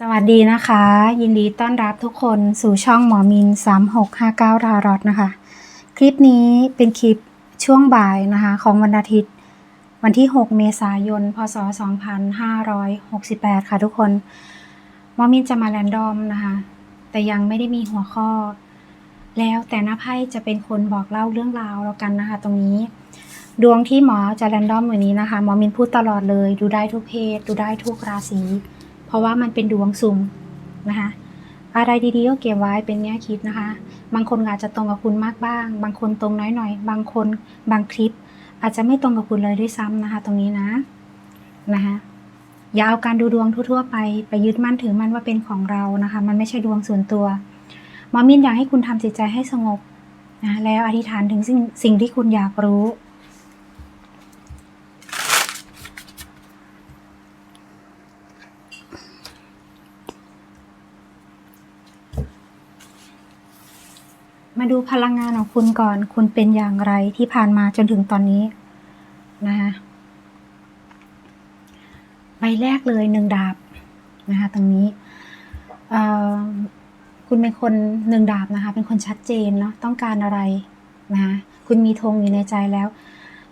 สวัสดีนะคะ ยินดีต้อนรับทุกคนสู่ช่องหมอมิน 3659ทารอตนะคะ คลิปนี้เป็นคลิปช่วงบ่ายนะคะ ของวันอาทิตย์ วันที่ 6 เมษายน พศ 2568 ค่ะทุกคน หมอมินจะมาแรนดอมนะคะ แต่ยังไม่ได้มีหัวข้อ แล้วแต่หน้าไพ่จะเป็นคนบอกเล่าเรื่องราวแล้วกันนะคะ ตรงนี้ ดวงที่หมอจะแรนดอมวันนี้นะคะ หมอมินพูดตลอดเลย ดูได้ทุกเพศ ดูได้ทุกราศี ราะว่ามันเป็นดวงสุ่มนะคะอะไรดีๆก็เก็บไว้เป็นแง่คิดนะคะ บางคนอาจจะตรงกับคุณมากบ้าง บางคนตรงน้อยหน่อย บางคนบางคลิป อาจจะไม่ตรงกับคุณเลยด้วยซ้ำนะคะ ตรงนี้นะนะคะอย่าเอาการดูดวงทั่วๆไปไปยึดมั่นถือมั่นว่าเป็นของเรานะคะ มันไม่ใช่ดวงส่วนตัวมอมินอยากให้คุณทำจิตใจให้สงบนะแล้วอธิษฐานถึงสิ่งสิ่งที่คุณอยากรู้ มาดูพลังงานของคุณก่อน คุณเป็นอย่างไรที่ผ่านมาจนถึงตอนนี้นะคะใบแรกเลยหนึ่งดาบนะคะตรงนี้คุณเป็นคนหนึ่งดาบนะคะ เป็นคนชัดเจนเนาะต้องการอะไรนะคะคุณมีธงอยู่ในใจแล้ว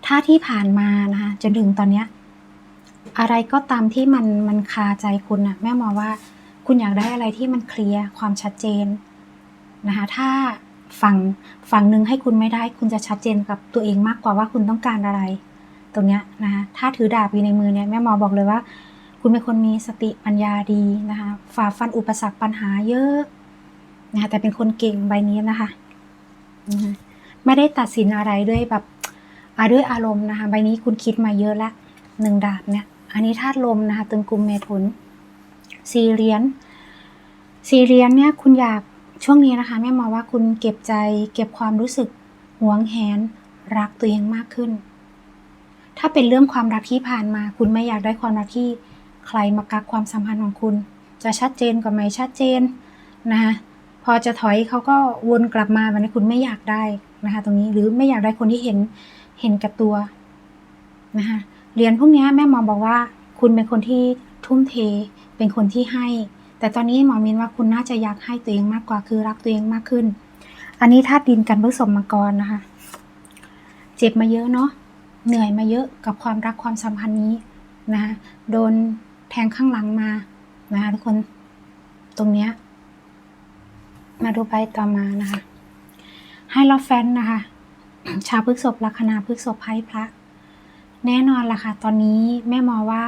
ถ้าที่ผ่านมานะคะจนถึงตอนเนี้ยอะไรก็ตามที่มันมันคาใจคุณอะแม่มองว่าคุณอยากได้อะไรที่มันเคลียร์ความชัดเจนนะคะถ้า ฝั่งฝั่งหนึ่งให้คุณไม่ได้ คุณจะชัดเจนกับตัวเองมากกว่าว่าคุณต้องการอะไร ตรงเนี้ยนะคะถ้าถือดาบอยู่ในมือเนี่ยแม่หมอบอกเลยว่า คุณเป็นคนมีสติปัญญาดีนะคะฝ่าฟันอุปสรรคปัญหาเยอะนะคะแต่เป็นคนเก่งใบนี้นะคะ ไม่ได้ตัดสินอะไรด้วยแบบอด้วยอารมณ์นะคะใบนี้คุณคิดมาเยอะละหนึ่งดาบเนี่ย อันนี้ธาตุลมนะคะตึงกลุ่มเมถุนสี่เหรียญสี่เหรียญเนี่ยคุณอยาก ช่วงนี้นะคะแม่มองว่าคุณเก็บใจเก็บความรู้สึกหวงแหน รักตัวเองมากขึ้น ถ้าเป็นเรื่องความรักที่ผ่านมา คุณไม่อยากได้ความรักที่ใครมากักความสัมพันธ์ของคุณ จะชัดเจนกว่าไหมชัดเจนนะคะพอจะถอยเขาก็วนกลับมาวันนี้คุณไม่อยากได้นะคะ ตรงนี้หรือไม่อยากได้คนที่เห็นเห็นกับตัวนะคะเหรียญพวกนี้แม่มอบอกว่า คุณเป็นคนที่ทุ่มเท เป็นคนที่ให้ แต่ตอนนี้หมอมินว่าคุณน่าจะอยากให้ตัวเองมากกว่าคือรักตัวเองมากขึ้น อันนี้ธาตุดินกันผสมมังกรนะคะ เจ็บมาเยอะเนาะเหนื่อยมาเยอะกับความรักความสัมพันธ์นี้นะคะโดนแทงข้างหลังมานะคะทุกคนตรงเนี้ยมาดูใบต่อมานะคะ ให้เราแฟนนะคะ ชาวพฤกษภลัคนาพฤกษภไพ่พระ แน่นอนล่ะค่ะ ตอนนี้แม่มอว่า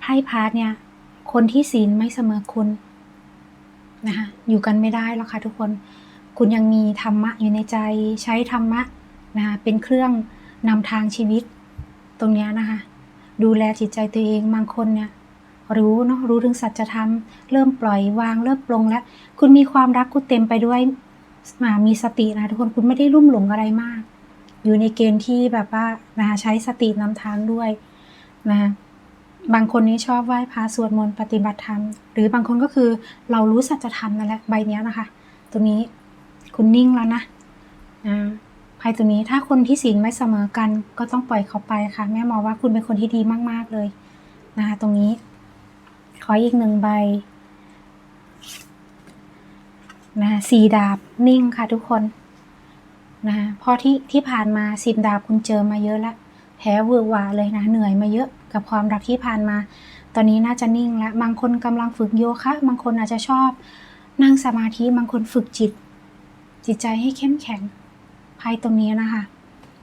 ไพ่พระเนี่ย คนที่ศีลไม่เสมอคุณนะคะอยู่กันไม่ได้หรอกค่ะทุกคนคุณยังมีธรรมะอยู่ในใจใช้ธรรมะนะคะเป็นเครื่องนำทางชีวิตตรงนี้นะคะดูแลจิตใจตัวเองบางคนเนี่ยรู้เนาะรู้ถึงสัจธรรม เริ่มปล่อยวางเริ่มปลงแล้ว คุณมีความรักคุณเต็มไปด้วยอ่ามีสตินะทุกคนคุณไม่ได้รุ่มหลงอะไรมาก อยู่ในเกณฑ์ที่แบบว่านะคะใช้สตินำทางด้วยนะคะ บางคนนี้ชอบไหว้พระสวดมนต์ปฏิบัติธรรม หรือบางคนก็คือเรารู้สัจธรรมนั่นแหละใบเนี้ยนะคะ ตัวนี้คุณนิ่งแล้วนะอ่าไพ่ตัวนี้ถ้าคนที่ศีลไม่เสมอกันก็ต้องปล่อยเขาไปค่ะ แม่มองว่าคุณเป็นคนที่ดีมาก ๆ เลยนะคะตรงนี้ ขออีกหนึ่งใบนะคะสีดาบนิ่งค่ะทุกคนนะคะพราะที่ที่ผ่านมาสิบดาบคุณเจอมาเยอะแล้วแผลเวอร์วาเลยนะ เหนื่อยมาเยอะ กับความรักที่ผ่านมา ตอนนี้น่าจะนิ่งแล้วบางคนกำลังฝึกโยคะ บางคนอาจจะชอบ นั่งสมาธิ บางคนฝึกจิต จิตใจให้เข้มแข็งไพ่ตรงนี้นะคะ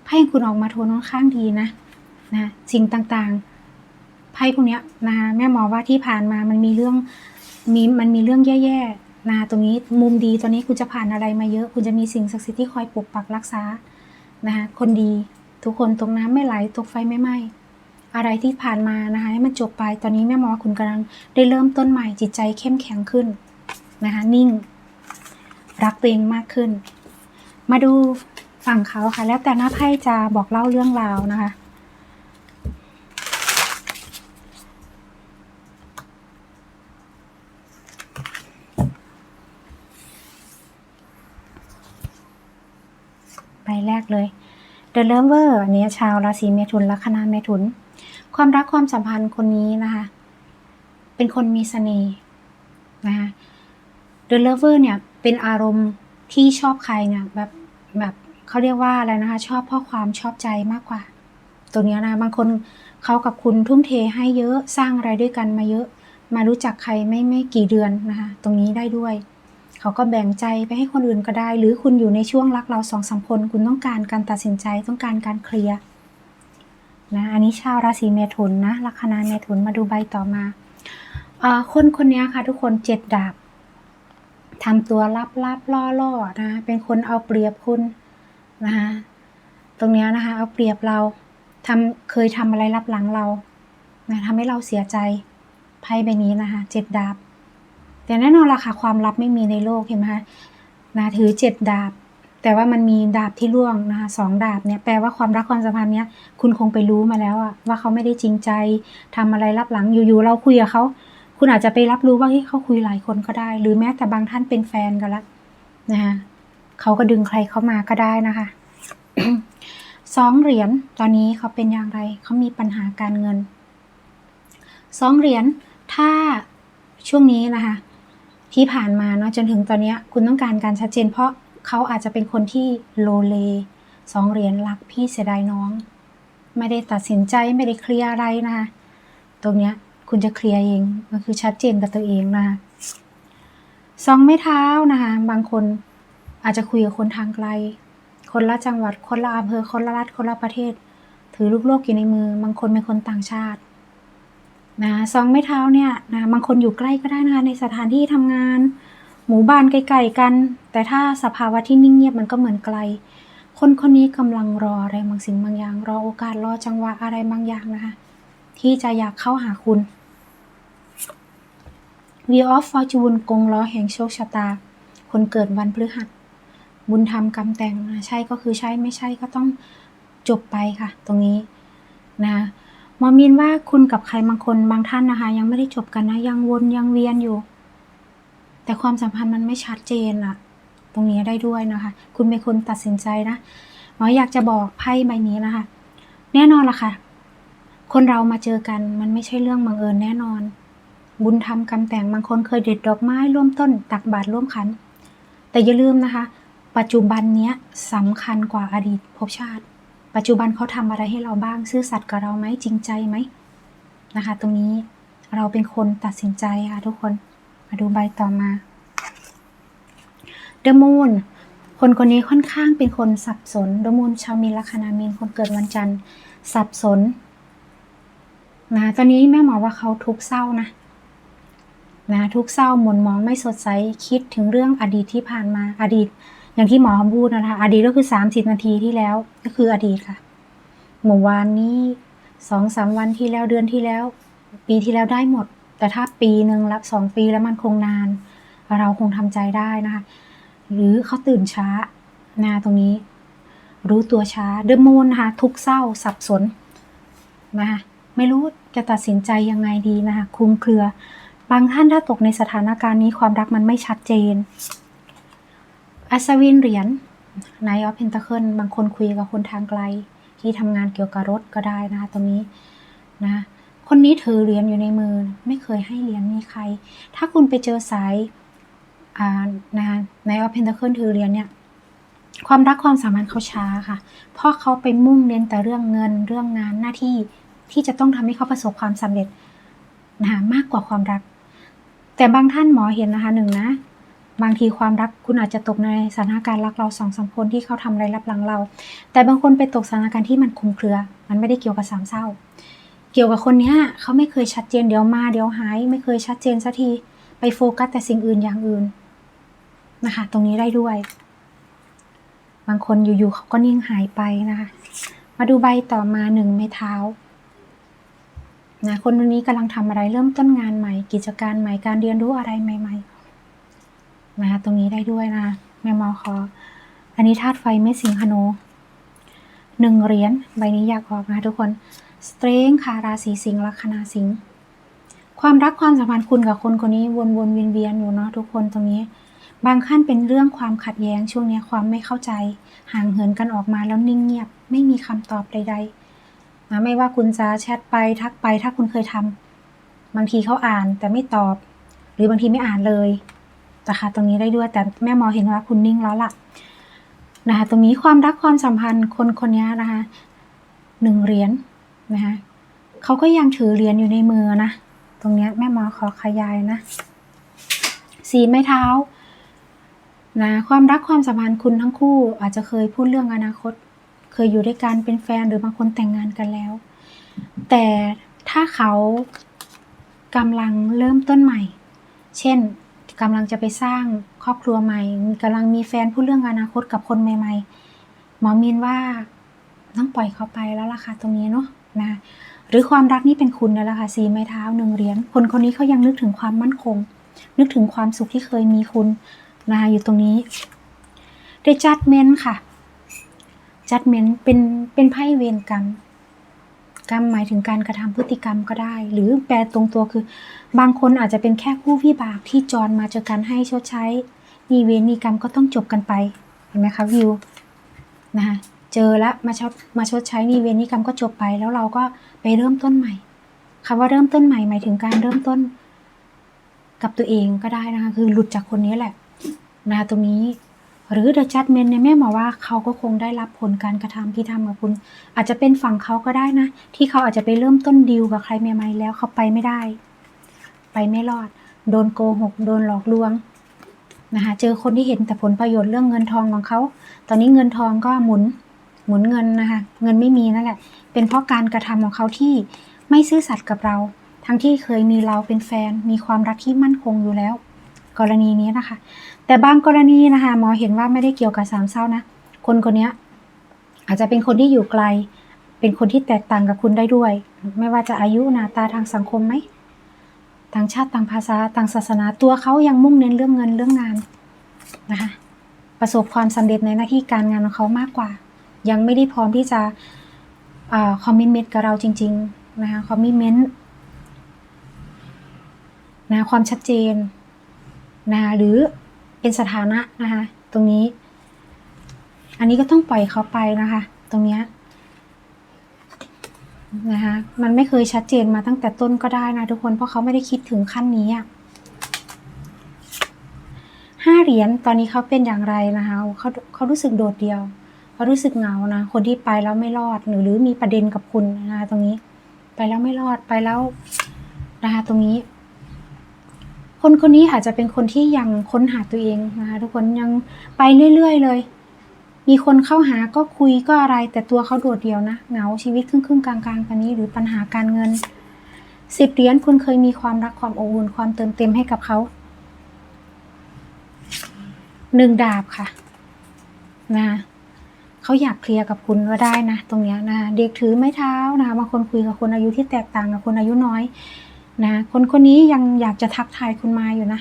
ไพ่คุณออกมาโทนค่อนข้างดีนะนะสิ่งต่างๆไพ่พวกเนี้ยนะคะแม่หมอว่าที่ผ่านมามันมีเรื่องมีมันมีเรื่องแย่ๆนะตรงนี้มุมดีตอนนี้คุณจะผ่านอะไรมาเยอะ คุณจะมีสิ่งศักดิ์สิทธิ์ที่คอยปกปักรักษานะคะคนดีทุกคนตกน้ำไม่ไหลตกไฟไม่ไหม้ อะไรที่ผ่านมานะคะให้มันจบไปตอนนี้แม่หมอว่าคุณกำลังได้เริ่มต้นใหม่จิตใจเข้มแข็งขึ้นนะคะนิ่ง รักตัวเองมากขึ้น มาดูฝั่งเขาค่ะ แล้วแต่หน้าไพ่จะบอกเล่าเรื่องราวนะคะใบแรกเลย The Lover อันนี้ชาวราศีเมถุนลัคนาเมถุน ความรักความสัมพันธ์คนนี้นะคะ เป็นคนมีเสน่ห์นะคะ The Lover เนี่ยเป็นอารมณ์ที่ชอบใครเนี่ยแบบแบบเขาเรียกว่าอะไรนะคะ ชอบเพราะความชอบใจมากกว่า ตัวนี้นะบางคนเขากับคุณทุ่มเทให้เยอะสร้างอะไรด้วยกันมาเยอะ มารู้จักใครไม่ไม่กี่เดือนนะคะ ตรงนี้ได้ด้วย เขาก็แบ่งใจไปให้คนอื่นก็ได้ หรือคุณอยู่ในช่วงรักเราสองสามคน คุณต้องการการตัดสินใจต้องการการเคลียร์ นะอันนี้ชาวราศีเมถุนนะลัคนาเมถุนมาดูใบต่อมาอ่าคนคนนี้ค่ะ ทุกคนเจ็ดดาบทำตัวลับลับล่อล่อนะเป็นคนเอาเปรียบคุณนะคะตรงนี้นะคะ เอาเปรียบเราทำเคยทำอะไรรับหลังเรานะทำให้เราเสียใจไพ่ใบนี้นะคะเจ็ดดาบ แต่แน่นอนล่ะค่ะความลับไม่มีในโลกเห็นไหมคะนะถือเจ็ดดาบ แต่ว่ามันมีดาบที่ร่วงนะคะสองดาบเนี่ยแปลว่าความรักความสัมพันธ์เนี้ยคุณคงไปรู้มาแล้วอะว่าเขาไม่ได้จริงใจทำอะไรรับหลังอยู่ๆเราคุยกับเขาคุณอาจจะไปรับรู้ว่าเฮ้ยเขาคุยหลายคนก็ได้ หรือแม้แต่บางท่านเป็นแฟนกันละนะคะเขาก็ดึงใครเข้ามาก็ได้นะคะสองเหรียญตอนนี้เขาเป็นอย่างไรเขามีปัญหาการเงินสองเหรียญถ้าช่วงนี้นะคะ ที่ผ่านมาเนาะจนถึงตอนนี้คุณต้องการการชัดเจนเพราะ เขาอาจจะเป็นคนที่โลเลสองเหรียญรักพี่เสียดายน้อง ไม่ได้ตัดสินใจไม่ได้เคลียร์อะไรนะคะตรงเนี้ยคุณจะเคลียร์เองก็คือชัดเจนกับตัวเองนะสองไม้เท้านะคะบางคนอาจจะคุยกับคนทางไกล คนละจังหวัดคนละอำเภอคนละรัฐคนละประเทศ ถือลูกโลกอยู่ในมือ บางคนเป็นคนต่างชาตินะสองไม้เท้าเนี่ยนะบางคนอยู่ใกล้ก็ได้นะคะในสถานที่ทำงาน หมู่บ้านใกล้ๆกัน แต่ถ้าสภาวะที่นิ่งเงียบมันก็เหมือนไกล คนคนนี้กำลังรออะไรบางสิ่งบางอย่าง รอโอกาสรอจังหวะอะไรบางอย่างนะคะ ที่จะอยากเข้าหาคุณ Wheel of Fortune กงล้อแห่งโชคชะตา คนเกิดวันพฤหัส บุญธรรมกรรมแต่งนะใช่ก็คือใช่ไม่ใช่ก็ต้องจบไปค่ะ ตรงนี้นะมอมีนว่าคุณกับใครบางคนบางท่านนะคะ ยังไม่ได้จบกันนะ ยังวนยังเวียนอยู่ แต่ความสัมพันธ์มันไม่ชัดเจนอะตรงนี้ได้ด้วยนะคะ คุณเป็นคนตัดสินใจนะหมออยากจะบอกไพ่ใบนี้นะคะ แน่นอนล่ะค่ะ คนเรามาเจอกันมันไม่ใช่เรื่องบังเอิญแน่นอน บุญทำกรรมแต่งบางคนเคยเด็ดดอกไม้ร่วมต้น ตักบาตรร่วมขัน แต่อย่าลืมนะคะ ปัจจุบันเนี้ยสำคัญกว่าอดีตภพชาติ ปัจจุบันเขาทำอะไรให้เราบ้าง ซื่อสัตย์กับเราไหมจริงใจไหมนะคะ ตรงนี้เราเป็นคนตัดสินใจค่ะทุกคน มาดูใบต่อมา The Moon คนคนนี้ค่อนข้างเป็นคนสับสน The Moon ชาวมีนลัคนามีนคนเกิดวันจันทร์สับสนนะตอนนี้แม่หมอว่าเขาทุกข์เศร้านะนะทุกข์เศร้าหม่นมองไม่สดใสคิดถึงเรื่องอดีตที่ผ่านมาอดีต อย่างที่หมอพูดนะคะ อดีตก็คือสามสิบนาทีที่แล้วก็คืออดีตค่ะเมื่อวานนี้สองสามวันที่แล้วเดือนที่แล้ว ปีที่แล้วได้หมด แต่ถ้าปีหนึ่งละสองปีแล้วมันคงนาน เราคงทำใจได้นะคะ หรือเขาตื่นช้านะตรงนี้ รู้ตัวช้าเดมอนนะคะทุกเศร้าสับสนนะคะไม่รู้จะตัดสินใจยังไงดีนะคะคุมเครือบางท่านถ้าตกในสถานการณ์นี้ความรักมันไม่ชัดเจนอัศวินเหรียญนายออฟเพนตาเคิลบางคนคุยกับคนทางไกล ที่ทำงานเกี่ยวกับรถก็ได้นะคะตรงนี้นะ คนนี้ถือเหรียญอยู่ในมือ ไม่เคยให้เหรียญมีใคร ถ้าคุณไปเจอสายนะนออฟเพนตาเคิลถือเหรียญเนี่ย ความรักความสัมพันธ์เขาช้าค่ะ เพราะเขาไปมุ่งเน้นแต่เรื่องเงินเรื่องงานหน้าที่ที่จะต้องทำให้เขาประสบความสำเร็จนะคะมากกว่าความรัก แต่บางท่านหมอเห็นนะคะหนึ่งนะ บางทีความรักคุณอาจจะตกในสถานการณ์รักเราสองสามคนที่เขาทำอะไรรับหลังเรา แต่บางคนไปตกสถานการณ์ที่มันคุมเครือ มันไม่ได้เกี่ยวกับสามเศร้า เกี่ยวกับคนเนี้ยเขาไม่เคยชัดเจนเดี๋ยวมาเดี๋ยวหาย ไม่เคยชัดเจนสักที ไปโฟกัสแต่สิ่งอื่นอย่างอื่นนะคะ ตรงนี้ได้ด้วย บางคนอยู่ๆเขาก็นิ่งหายไปนะคะ มาดูใบต่อมาหนึ่งไม้เท้านะคนคนนี้กำลังทำอะไรเริ่มต้นงานใหม่ กิจการใหม่การเรียนรู้อะไรใหม่ ๆ นะคะตรงนี้ได้ด้วยนะแม่หมอขออันนี้ธาตุไฟเม็ดสิงคโนหนึ่งเหรียญใบนี้อยากออกนะคะทุกคน สเตรงค่ะราศีสิงห์ลัคนาสิงห์ความรักความสัมพันธ์คุณกับคนคนนี้วนวนเวียนเวียนอยู่เนาะทุกคนตรงนี้ บางขั้นเป็นเรื่องความขัดแย้งช่วงนี้ความไม่เข้าใจ ห่างเหินกันออกมาแล้วนิ่งเงียบ ไม่มีคำตอบใดๆนะไม่ว่าคุณจะแชทไปทักไปถ้าคุณเคยทำบางทีเขาอ่านแต่ไม่ตอบ หรือบางทีไม่อ่านเลยนะคะตรงนี้ได้ด้วยแต่แม่หมอเห็นว่าคุณนิ่งแล้วล่ะนะคะตรงนี้ความรักความสัมพันธ์คนคนนี้นะคะหนึ่งเหรียญ นะคะเขาก็ยังถือเหรียญอยู่ในมือนะ ตรงนี้แม่หมอขอขยายนะ สีไม้เท้านะความรักความสัมพันธ์คุณทั้งคู่ อาจจะเคยพูดเรื่องอนาคต เคยอยู่ด้วยกันเป็นแฟนหรือบางคนแต่งงานกันแล้ว แต่ถ้าเขากำลังเริ่มต้นใหม่ เช่นกำลังจะไปสร้างครอบครัวใหม่กำลังมีแฟนพูดเรื่องอนาคตกับคนใหม่ ๆ หมอมีนว่าต้องปล่อยเขาไปแล้วล่ะค่ะตรงนี้เนาะ นะหรือความรักนี่เป็นคุณนั่นแหละค่ะสีไม้เท้าหนึ่งเหรียญคนคนนี้เขายังนึกถึงความมั่นคง นึกถึงความสุขที่เคยมีคุณนะคะอยู่ตรงนี้ได้จัดเมนค่ะจัดเมนเป็นเป็นไพ่เวรกรรมกรรมหมายถึงการกระทำพฤติกรรมก็ได้ หรือแปลตรงตัวคือ บางคนอาจจะเป็นแค่ผู้วิบากที่จรมาเจอกันให้ชดใช้ มีเวรมีกรรมก็ต้องจบกันไปเห็นไหมคะวิวนะคะ เจอแล้วมาชดมาชดใช้นี่เวรนี่กรรมก็จบไป แล้วเราก็ไปเริ่มต้นใหม่คำว่าเริ่มต้นใหม่หมายถึงการเริ่มต้น กับตัวเองก็ได้นะคะ คือหลุดจากคนนี้แหละนะคะตรงนี้ หรือ The Judgment เนี่ยแม่หมอว่าเขาก็คงได้รับผลการกระทำที่ทำกับคุณ อาจจะเป็นฝั่งเขาก็ได้นะ ที่เขาอาจจะไปเริ่มต้นดีลกับใครใหม่ๆแล้วเขาไปไม่ได้ ไปไม่รอด โดนโกหก โดนหลอกลวงนะคะเจอคนที่เห็นแต่ผลประโยชน์เรื่องเงินทองของเขา ตอนนี้เงินทองก็หมุน หมุนเงินนะคะเงินไม่มีนั่นแหละ เป็นเพราะการกระทำของเขาที่ไม่ซื่อสัตย์กับเรา ทั้งที่เคยมีเราเป็นแฟน มีความรักที่มั่นคงอยู่แล้ว กรณีนี้นะคะ แต่บางกรณีนะคะหมอเห็นว่าไม่ได้เกี่ยวกับสามเศร้านะ คนคนนี้อาจจะเป็นคนที่อยู่ไกล เป็นคนที่แตกต่างกับคุณได้ด้วย ไม่ว่าจะอายุหน้าตาทางสังคมไหมต่างชาติต่างภาษาต่างศาสนาตัวเขายังมุ่งเน้นเรื่องเงินเรื่องงานนะคะประสบความสำเร็จในหน้าที่การงานของเขามากกว่า ยังไม่ได้พร้อมที่จะคอมมิชเมนต์กับเราจริง ๆ นะคะคอมมิชเมนต์นะความชัดเจนนะคะหรือเป็นสถานะนะคะตรงนี้ อันนี้ก็ต้องปล่อยเขาไปนะคะ ตรงเนี้ยนะคะมันไม่เคยชัดเจนมาตั้งแต่ต้นก็ได้นะทุกคนเพราะเขาไม่ได้คิดถึงขั้นนี้อะห้าเหรียญตอนนี้เขาเป็นอย่างไรนะคะเขาเขารู้สึกโดดเดี่ยว เขารู้สึกเหงานะ คนที่ไปแล้วไม่รอดหรือหรือมีประเด็นกับคุณนะคะตรงนี้ ไปแล้วไม่รอดไปแล้วนะคะตรงนี้ คนคนนี้อาจจะเป็นคนที่ยังค้นหาตัวเองนะคะทุกคนยังไปเรื่อย ๆ เลย มีคนเข้าหาก็คุยก็อะไรแต่ตัวเขาโดดเดี่ยวนะเหงาชีวิตครึ่งๆกลางๆตอนนี้หรือปัญหาการเงินสิบเหรียญคุณเคยมีความรักความอบอุ่นความเติมเต็มให้กับเขาหนึ่งดาบค่ะ นะ เขาอยากเคลียร์กับคุณก็ได้นะ ตรงนี้นะเด็กถือไม้เท้านะบางคนคุยกับคนอายุที่แตกต่างกับคนอายุน้อยนะคนคนนี้ยังอยากจะทักทายคุณมาอยู่นะ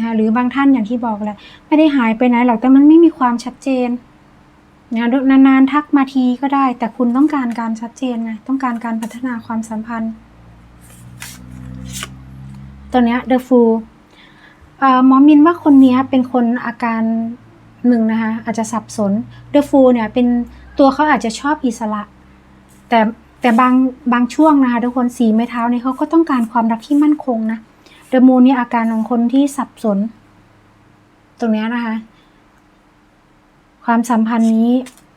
นะหรือบางท่านอย่างที่บอกแหละไม่ได้หายไปไหนหรอกแต่มันไม่มีความชัดเจนนะนานๆทักมาทีก็ได้ แต่คุณต้องการการชัดเจนไงต้องการการพัฒนาความสัมพันธ์ตัวเนี้ย The Fool เอ่อหมอมินว่าคนนี้เป็นคนอาการ หนึ่งนะคะอาจจะสับสน The Fool เนี่ยเป็นตัวเขาอาจจะชอบอิสระ แต่แต่บางบางช่วงนะคะทุกคนสีไม้เท้าเนี่ยเขาก็ต้องการความรักที่มั่นคงนะเดอะมูนเนี่ยอาการของคนที่สับสน ตรงเนี้ยนะคะความสัมพันธ์นี้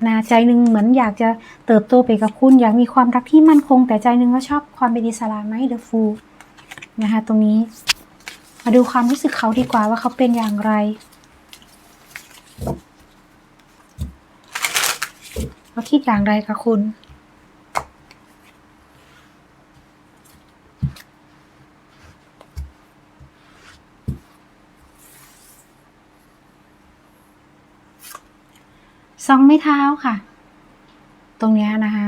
นะใจหนึ่งเหมือนอยากจะเติบโตไปกับคุณ อยากมีความรักที่มั่นคง แต่ใจหนึ่งก็ชอบความเป็นอิสระไหมเดอะฟูนะคะตรงนี้ มาดูความรู้สึกเขาดีกว่าว่าเขาเป็นอย่างไรเขา คิดอย่างไรกับคุณ สองไม้เท้าค่ะ ตรงเนี้ยนะคะ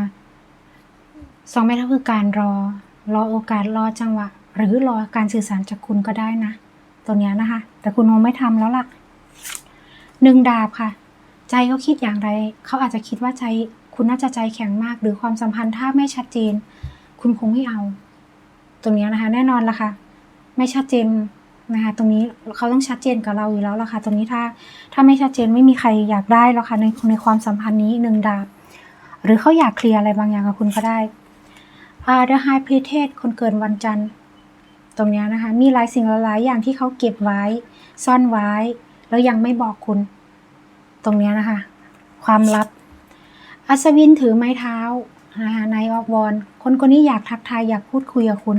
สองไม้เท้าคือการรอ รอโอกาสรอจังหวะ หรือรอการสื่อสารจากคุณก็ได้นะตัวเนี้ยนะคะ แต่คุณคงไม่ทำแล้วล่ะหนึ่งดาบค่ะ ใจเขาคิดอย่างไร เขาอาจจะคิดว่าใจ คุณน่าจะใจแข็งมาก หรือความสัมพันธ์ถ้าไม่ชัดเจน คุณคงไม่เอา ตรงนี้นะคะ แน่นอนละค่ะ ไม่ชัดเจนนะคะ ตรงนี้เขาต้องชัดเจนกับเราอยู่แล้วละค่ะ ตรงนี้ถ้าถ้าไม่ชัดเจนไม่มีใครอยากได้แล้วค่ะในในความสัมพันธ์นี้หนึ่งดาบ หรือเขาอยากเคลียร์อะไรบางอย่างกับคุณก็ได้อ่า The High Priestess คนเกิดวันจันทร์ ตรงนี้นะคะ มีหลายสิ่งหลายอย่างที่เขาเก็บไว้ ซ่อนไว้ แล้วยังไม่บอกคุณ ตรงนี้นะคะ ความลับ อัศวินถือไม้เท้านะคะนายออกวอนคนคนนี้อยากทักทายอยากพูดคุยกับคุณ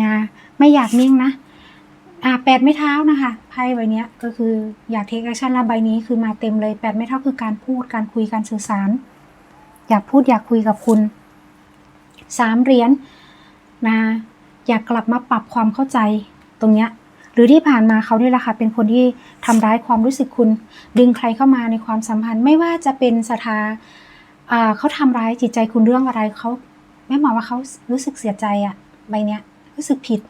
นะไม่อยากนิ่งนะอ่าแปดไม้เท้านะคะไพ่ใบนี้ก็คืออยากเทคแอคชั่นแล้วใบนี้คือมาเต็มเลยแปดไม้เท้าคือการพูดการคุยการสื่อสาร อยากพูดอยากคุยกับคุณสามเหรียญนะอยากกลับมาปรับความเข้าใจตรงเนี้ย หรือที่ผ่านมาเขาเนี่ยแหละค่ะเป็นคนที่ทำร้ายความรู้สึกคุณ ดึงใครเข้ามาในความสัมพันธ์ ไม่ว่าจะเป็นสถาอ่าเขาทำร้ายจิตใจคุณเรื่องอะไรเขาแม่หมอว่าเขารู้สึกเสียใจอะใบเนี้ยรู้สึกผิด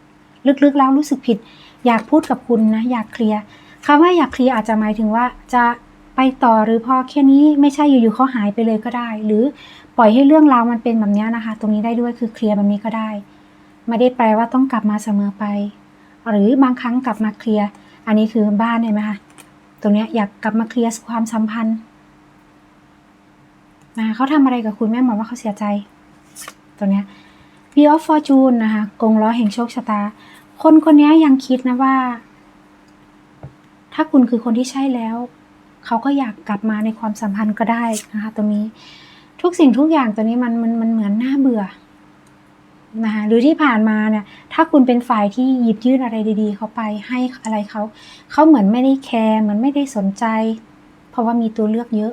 ลึกๆแล้วรู้สึกผิด อยากพูดกับคุณนะอยากเคลียร์คำว่าอยากเคลียร์อาจจะหมายถึงว่าจะไปต่อหรือพอแค่นี้ไม่ใช่อยู่ๆเขาหายไปเลยก็ได้ หรือปล่อยให้เรื่องราวมันเป็นแบบเนี้ยนะคะ ตรงนี้ได้ด้วยคือเคลียร์แบบนี้ก็ได้ ไม่ได้แปลว่าต้องกลับมาเสมอไป หรือบางครั้งกลับมาเคลียร์ อันนี้คือบ้านเห็นไหมคะ ตรงนี้อยากกลับมาเคลียร์ความสัมพันธ์นะเขาทำอะไรกับคุณแม่หมอว่าเขาเสียใจ ตรงนี้ย Wheel of Fortune นะคะ กงล้อแห่งโชคชะตา คนคนนี้ยังคิดนะว่า ถ้าคุณคือคนที่ใช่แล้ว เขาก็อยากกลับมาในความสัมพันธ์ก็ได้นะคะตรงนี้ ทุกสิ่งทุกอย่างตัวนี้มันมันมันเหมือนน่าเบื่อ นะคะหรือที่ผ่านมาเนี่ยถ้าคุณเป็นฝ่ายที่หยิบยื่นอะไรดี ๆ เขาไปให้อะไรเขาเขาเหมือนไม่ได้แคร์เหมือนไม่ได้สนใจ เพราะว่ามีตัวเลือกเยอะ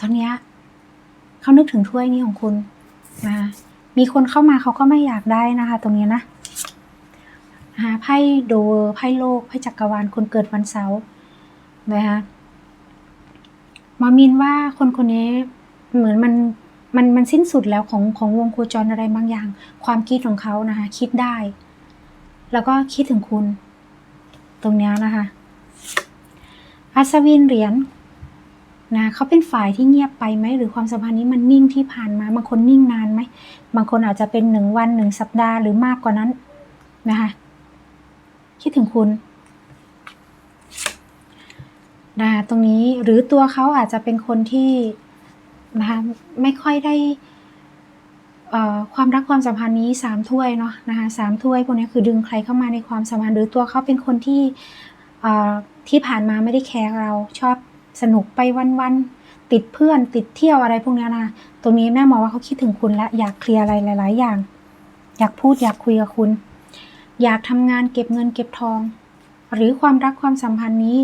ตอนนี้เขานึกถึงถ้วยนี้ของคุณนะมีคนเข้ามาเขาก็ไม่อยากได้นะคะ ตรงนี้นะนะคะไพ่โดว์ไพ่โลกไพ่จักรวาลคนเกิดวันเสาร์นะคะมอมินว่าคนคนนี้เหมือนมัน มันมันสิ้นสุดแล้วของของวงโคจรอะไรบางอย่าง ความคิดของเขานะคะ คิดได้ แล้วก็คิดถึงคุณ ตรงเนี้ยนะคะอัศวินเหรียญนะเขาเป็นฝ่ายที่เงียบไปไหมหรือความสัมพันธ์นี้มันนิ่งที่ผ่านมาบางคนนิ่งนานไหมบางคนอาจจะเป็นหนึ่งวันหนึ่งสัปดาห์หรือมากกว่านั้นนะคะคิดถึงคุณนะคะตรงนี้หรือตัวเขาอาจจะเป็นคนที่ นะคะไม่ค่อยได้ความรักความสัมพันธ์นี้สามถ้วยเนาะนะคะสามถ้วยพวกนี้คือดึงใครเข้ามาในความสัมพันธ์หรือตัวเขาเป็นคนที่ที่ผ่านมาไม่ได้แคร์เราชอบสนุกไปวันๆติดเพื่อนติดเที่ยวอะไรพวกนี้นะตรงนี้แม่มอว่าเขาคิดถึงคุณและอยากเคลียร์อะไรหลาย ๆ อย่าง อยากพูดอยากคุยกับคุณ อยากทำงานเก็บเงินเก็บทอง หรือความรักความสัมพันธ์นี้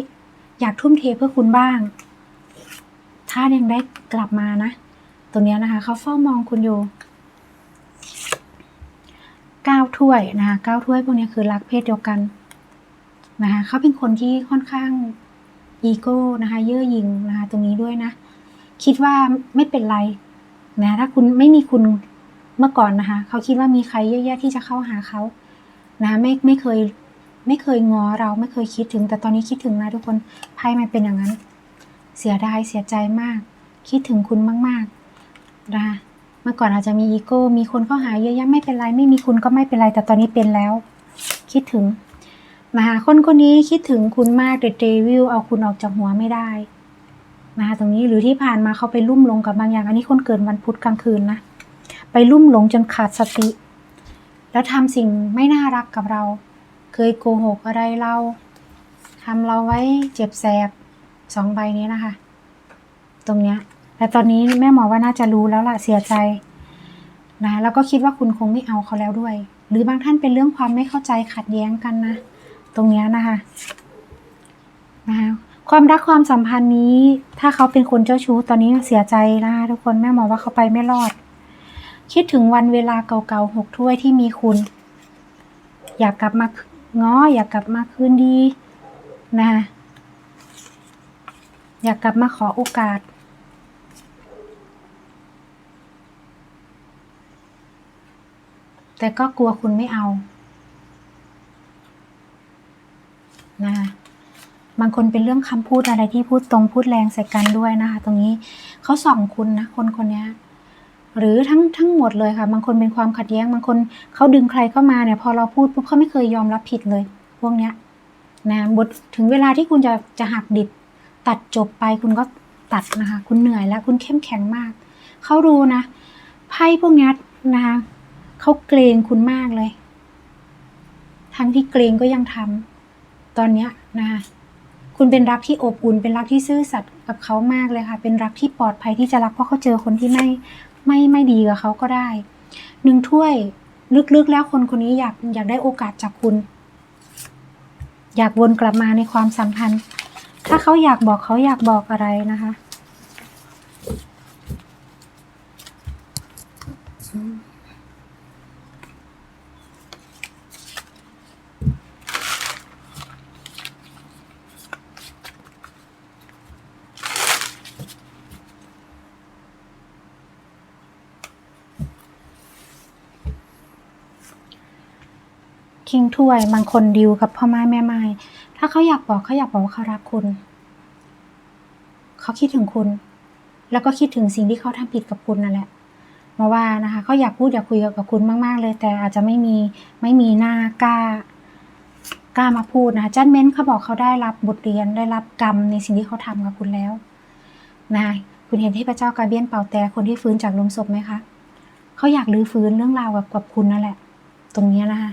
อยากทุ่มเทเพื่อคุณบ้าง ถ้ายังได้กลับมานะ ตรงนี้นะคะ เขาเฝ้ามองคุณอยู่ก้าถ้วยนะคะเก้าถ้วยพวกนี้คือรักเพศเดียวกันนะคะเขาเป็นคนที่ค่อนข้างอีโก้นะคะ เย่อหยิ่งนะคะตรงนี้ด้วยนะ คิดว่าไม่เป็นไรนะถ้าคุณไม่มีคุณเมื่อก่อนนะคะเขาคิดว่ามีใครเยอะแยะที่จะเข้าหาเขานะไม่ไม่เคยไม่เคยงอเราไม่เคยคิดถึง แต่ตอนนี้คิดถึงนะทุกคนไพ่มันเป็นอย่างนั้น เสียดายเสียใจมาก คิดถึงคุณมากๆนะเมื่อก่อนอาจจะมีอีโก้ มีคนเข้าหาเยอะแยะไม่เป็นไร ไม่มีคุณก็ไม่เป็นไร แต่ตอนนี้เป็นแล้ว คิดถึงนะคะคนคนนี้คิดถึงคุณมากแต่เดวิลเอาคุณออกจากหัวไม่ได้นะคะตรงนี้หรือที่ผ่านมาเขาไปลุ่มหลงกับบางอย่าง อันนี้คนเกิดวันพุธกลางคืนนะ ไปลุ่มหลงจนขาดสติ แล้วทำสิ่งไม่น่ารักกับเรา เคยโกหกอะไรเราทำเราไว้เจ็บแสบ สองใบนี้นะคะ ตรงเนี้ย แต่ตอนนี้แม่หมอว่าน่าจะรู้แล้วล่ะเสียใจนะแล้วก็คิดว่าคุณคงไม่เอาเขาแล้วด้วย หรือบางท่านเป็นเรื่องความไม่เข้าใจขัดแย้งกันนะ ตรงเนี้ยนะคะนะคะความรักความสัมพันธ์นี้ ถ้าเขาเป็นคนเจ้าชู้ตอนนี้เสียใจนะคะทุกคนแม่หมอว่าเขาไปไม่รอด คิดถึงวันเวลาเก่าๆหกถ้วยที่มีคุณ อยากกลับมาง้ออยากกลับมาคืนดีนะคะ อยากกลับมาขอโอกาส แต่ก็กลัวคุณไม่เอานะคะบางคนเป็นเรื่องคำพูดอะไรที่พูดตรงพูดแรงใส่กันด้วยนะคะ ตรงนี้เขาส่องคุณนะคนคนนี้หรือทั้งทั้งหมดเลยค่ะ บางคนเป็นความขัดแย้ง บางคนเขาดึงใครเข้ามาเนี่ย พอเราพูดปุ๊บเขาไม่เคยยอมรับผิดเลย พวกเนี้ยนะบทถึงเวลาที่คุณจะจะหักดิบ ตัดจบไปคุณก็ตัดนะคะ คุณเหนื่อยแล้วคุณเข้มแข็งมาก เขารู้นะไพ่พวกนี้นะคะเขาเกรงคุณมากเลย ทั้งที่เกรงก็ยังทำตอนเนี้ยนะคะคุณเป็นรักที่อบอุ่นเป็นรักที่ซื่อสัตย์กับเขามากเลยค่ะ เป็นรักที่ปลอดภัยที่จะรักเพราะเขาเจอคนที่ไม่ไม่ไม่ดีกับเขาก็ได้หนึ่งถ้วยลึกๆแล้วคนคนนี้อยากอยากได้โอกาสจากคุณ อยากวนกลับมาในความสัมพันธ์ ถ้าเขาอยากบอกเขาอยากบอกอะไรนะคะ คิงถ้วย บางคนดิวกับพ่อไม้แม่ไม้ถ้าเขาอยากบอกเขาอยากบอกว่าเขารักคุณ เขาคิดถึงคุณ แล้วก็คิดถึงสิ่งที่เขาทำผิดกับคุณนั่นแหละมาว่านะคะเขาอยากพูดอยากคุยกับคุณมาก ๆ เลย แต่อาจจะไม่มีไม่มีหน้ากล้ากล้ามาพูดนะคะจัดเม้นเขาบอกเขาได้รับบทเรียนได้รับกรรมในสิ่งที่เขาทำกับคุณแล้วนะคุณเห็นเทพเจ้ากาเบียนเป่าแต่คนที่ฟื้นจากลมศพไหมคะเขาอยากรื้อฟื้นเรื่องราวกับกับคุณนั่นแหละ ตรงนี้นะคะ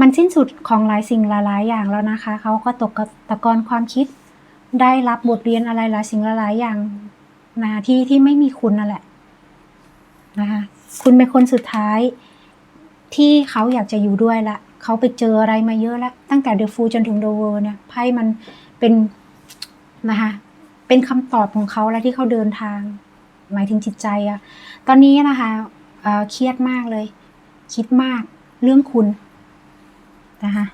มันสิ้นสุดของหลายสิ่งหลายๆ อย่างแล้วนะคะ เขาก็ตกตะกอนความคิด ได้รับบทเรียนอะไรหลายสิ่งหลายๆอย่างนะที่ที่ไม่มีคุณนั่นแหละนะคะคุณเป็นคนสุดท้าย ที่เขาอยากจะอยู่ด้วยละเขาไปเจออะไรมาเยอะแล้ว ตั้งแต่เดอะฟูจนถึงเดอะเวอร์เนี่ยไพ่มันเป็นนะคะเป็นคำตอบของเขาแล้วที่เขาเดินทาง หมายถึงจิตใจอะตอนนี้นะคะเเครียดมากเลย คิดมากเรื่องคุณ นะคะ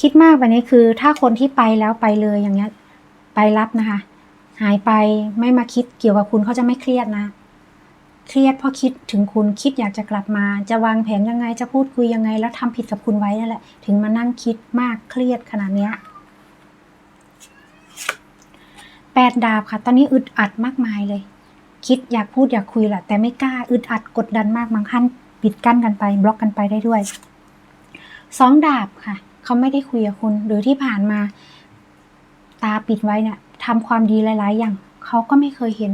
คิดมากแบบนี้คือ ถ้าคนที่ไปแล้วไปเลยอย่างเงี้ย ไปรับนะคะ หายไปไม่มาคิดเกี่ยวกับคุณเขาจะไม่เครียดนะ เครียดเพราะคิดถึงคุณคิดอยากจะกลับมา จะวางแผนยังไงจะพูดคุยยังไง แล้วทำผิดกับคุณไว้นั่นแหละ ถึงมานั่งคิดมากเครียดขนาดเนี้ยแปดดาบค่ะ ตอนนี้อึดอัดมากมายเลย คิดอยากพูดอยากคุยแหละแต่ไม่กล้าอึดอัดกดดันมากบางขั้นปิดกั้นกันไป บล็อกกันไปได้ด้วย สองดาบค่ะ เขาไม่ได้คุยกับคุณ หรือที่ผ่านมา ตาปิดไว้เนี่ยทำความดีหลาย ๆ อย่าง เขาก็ไม่เคยเห็น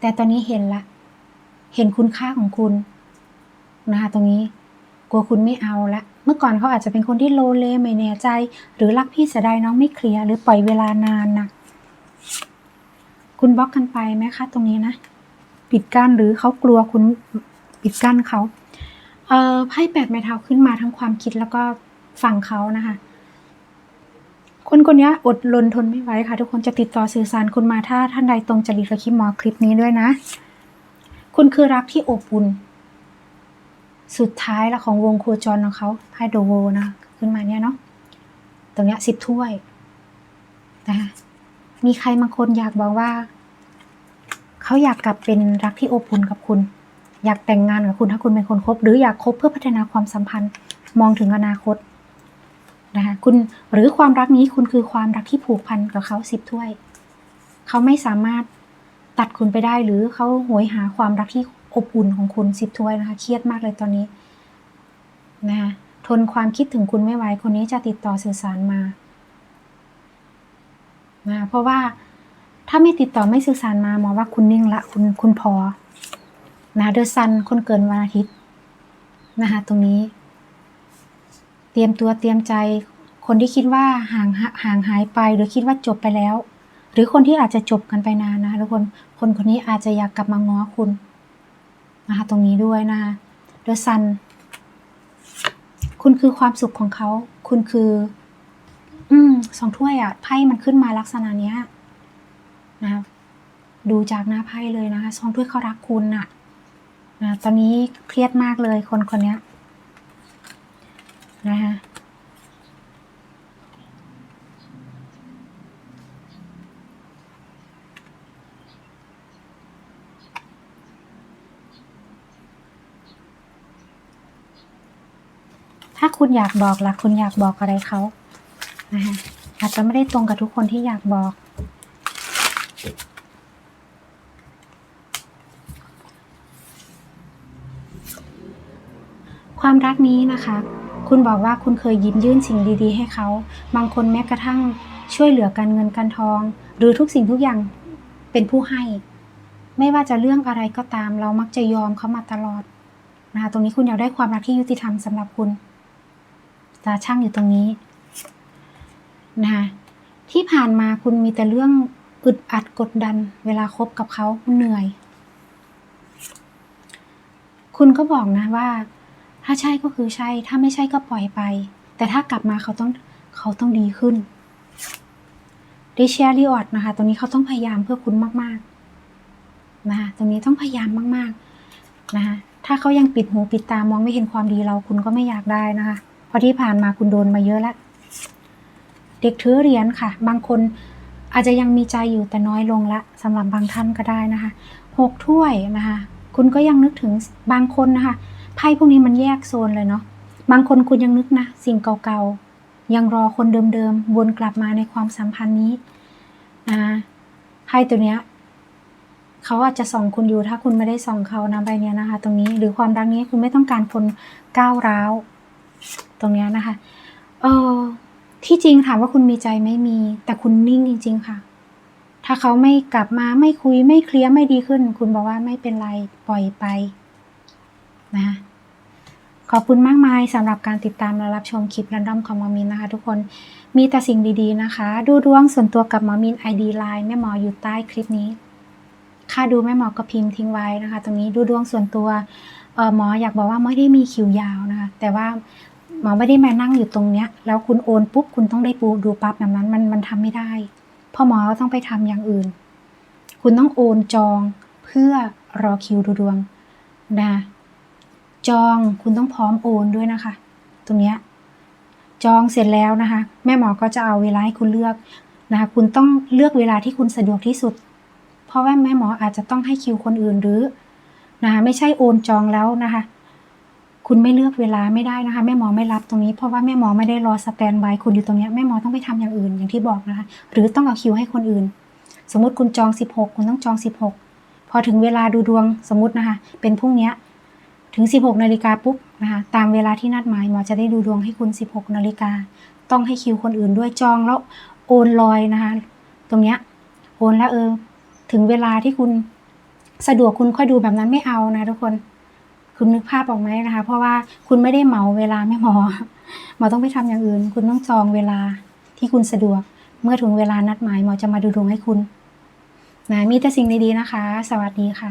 แต่ตอนนี้เห็นละ เห็นคุณค่าของคุณนะคะตรงนี้ กลัวคุณไม่เอาละเมื่อก่อนเขาอาจจะเป็นคนที่โลเลไม่แน่ใจ หรือรักพี่เสียดายน้องไม่เคลียร์หรือปล่อยเวลานานนะคุณบล็อกกันไปไหมคะ ตรงนี้นะ ปิดกั้นหรือเขากลัวคุณปิดกั้นเขา เอ่อไพ่แปดไม้เท้าขึ้นมาทั้งความคิดแล้วก็ฝั่งเขานะคะ คนคนนี้อดรนทนไม่ไหวค่ะ ทุกคนจะติดต่อสื่อสารคุณมาถ้าท่านใดตรงจริตกับคลิปมอคลิปนี้ด้วยนะ คุณคือรักที่อบอุ่นสุดท้ายละของวงโคจรของเขาไพ่โดโวนะ ขึ้นมาเนี่ยเนาะตรงเนี้ยสิบถ้วยนะคะมีใครบางคนอยากบอกว่า เขาอยากกลับเป็นรักที่อบอุ่นกับคุณ อยากแต่งงานกับคุณถ้าคุณเป็นคนคบ หรืออยากคบเพื่อพัฒนาความสัมพันธ์มองถึงอนาคตนะคะคุณหรือความรักนี้คุณคือความรักที่ผูกพันกับเขาสิบถ้วย เขาไม่สามารถตัดคุณไปได้หรือเขาโหยหาความรักที่อบอุ่นของคุณสิบถ้วยนะคะเครียดมากเลยตอนนี้นะคะทนความคิดถึงคุณไม่ไหวคนนี้จะติดต่อสื่อสารมานะเพราะว่าถ้าไม่ติดต่อไม่สื่อสารมาหมอว่าคุณนิ่งละคุณคุณพอ นะเดอะซันคนเกิดวันอาทิตย์นะคะตรงนี้ เตรียมตัวเตรียมใจ คนที่คิดว่าห่างห่างหายไปหรือคิดว่าจบไปแล้ว หรือคนที่อาจจะจบกันไปนานนะคะทุกคนคนคนนี้อาจจะอยากกลับมาง้อคุณนะคะตรงนี้ด้วยนะคะเดอะซันคุณคือความสุขของเขา คุณคือ อืมสองถ้วยอะไพ่มันขึ้นมาลักษณะเนี้ยนะดูจากหน้าไพ่เลยนะคะสองถ้วยเขารักคุณน่ะ นะตอนนี้เครียดมากเลยคนคนนี้นะคะถ้าคุณอยากบอกล่ะคุณอยากบอกอะไรเขานะคะอาจจะไม่ได้ตรงกับทุกคนที่อยากบอก ความรักนี้นะคะ คุณบอกว่าคุณเคยยิ้มยื่นสิ่งดีๆ ให้เขา บางคนแม้กระทั่งช่วยเหลือการเงินการทอง หรือทุกสิ่งทุกอย่างเป็นผู้ให้ ไม่ว่าจะเรื่องอะไรก็ตาม เรามักจะยอมเขามาตลอดนะคะตรงนี้คุณอยากได้ความรักที่ยุติธรรมสำหรับคุณตาช่างอยู่ตรงนี้นะคะที่ผ่านมาคุณมีแต่เรื่องอึดอัดกดดัน เวลาคบกับเขาคุณเหนื่อย คุณก็บอกนะว่า ถ้าใช่ก็คือใช่ ถ้าไม่ใช่ก็ปล่อยไป แต่ถ้ากลับมาเขาต้องเขาต้องดีขึ้นดิเชียริออดนะคะตรงนี้เขาต้องพยายามเพื่อคุณมากๆนะคะตรงนี้ต้องพยายามมากๆนะคะถ้าเขายังปิดหูปิดตามองไม่เห็นความดีเราคุณก็ไม่อยากได้นะคะเพราะที่ผ่านมาคุณโดนมาเยอะแล้วเด็กถือเหรียญค่ะ บางคนอาจจะยังมีใจอยู่แต่น้อยลงละสำหรับบางท่านก็ได้นะคะหกถ้วยนะคะ คุณก็ยังนึกถึงบางคนนะคะ ไพ่พวกนี้มันแยกโซนเลยเนาะบางคนคุณยังนึกนะ สิ่งเก่าๆ ยังรอคนเดิมๆ วนกลับมาในความสัมพันธ์นี้นะไพ่ตัวเนี้ยเขาอาจจะส่องคุณอยู่ถ้าคุณไม่ได้ส่องเขานะใบเนี้ยนะคะ ตรงนี้หรือความรักนี้คุณไม่ต้องการคนก้าวร้าว ตรงเนี้ยนะคะเออที่จริงถามว่าคุณมีใจไม่มี แต่คุณนิ่งจริง ๆ ค่ะ ถ้าเขาไม่กลับมาไม่คุยไม่เคลียร์ไม่ดีขึ้น คุณบอกว่าไม่เป็นไรปล่อยไปนะคะ ขอบคุณมากมายสำหรับการติดตามและรับชมคลิปรันดอมของหมอมินนะคะ ทุกคนมีแต่สิ่งดีๆนะคะ ดูดวงส่วนตัวกับหมอมิน ID Line แม่หมออยู่ใต้คลิปนี้ค่าดูแม่หมอก็พิมพ์ทิ้งไว้นะคะ ตรงนี้ดูดวงส่วนตัวเออหมออยากบอกว่าไม่ได้มีคิวยาวนะคะ แต่ว่าหมอไม่ได้มานั่งอยู่ตรงเนี้ย แล้วคุณโอนปุ๊บคุณต้องได้ปูดูปั๊บแบบนั้นมันมันทำไม่ได้พราะหมอต้องไปทำอย่างอื่น คุณต้องโอนจองเพื่อรอคิวดูดวงนะ จองคุณต้องพร้อมโอนด้วยนะคะ ตรงเนี้ยจองเสร็จแล้วนะคะ แม่หมอก็จะเอาเวลาให้คุณเลือกนะคะคุณต้องเลือกเวลาที่คุณสะดวกที่สุด เพราะว่าแม่หมออาจจะต้องให้คิวคนอื่นหรือนะคะไม่ใช่โอนจองแล้วนะคะ คุณไม่เลือกเวลาไม่ได้นะคะ แม่หมอไม่รับตรงนี้ เพราะว่าแม่หมอไม่ได้รอสแตนบายคุณอยู่ตรงนี้แม่หมอต้องไปทำอย่างอื่นอย่างที่บอกนะคะ หรือต้องเอาคิวให้คนอื่น สมมติคุณจอง 16 คุณต้องจอง 16 พอถึงเวลาดูดวงสมมตินะคะ เป็นพรุ่งเนี้ย ถึง 16นาฬิกาปุ๊บนะคะตามเวลาที่นัดหมายหมอจะได้ดูดวงให้คุณ 16นาฬิกาต้องให้คิวคนอื่นด้วยจองแล้วโอนลอยนะคะ ตรงเนี้ยโอนแล้วเออ ถึงเวลาที่คุณสะดวกคุณค่อยดูแบบนั้นไม่เอานะทุกคน คุณนึกภาพออกไหมนะคะ เพราะว่าคุณไม่ได้เหมาเวลาแม่หมอหมอต้องไปทำอย่างอื่น คุณต้องจองเวลาที่คุณสะดวก เมื่อถึงเวลานัดหมายหมอจะมาดูดวงให้คุณนะมีแต่สิ่งดีๆนะคะ สวัสดีค่ะ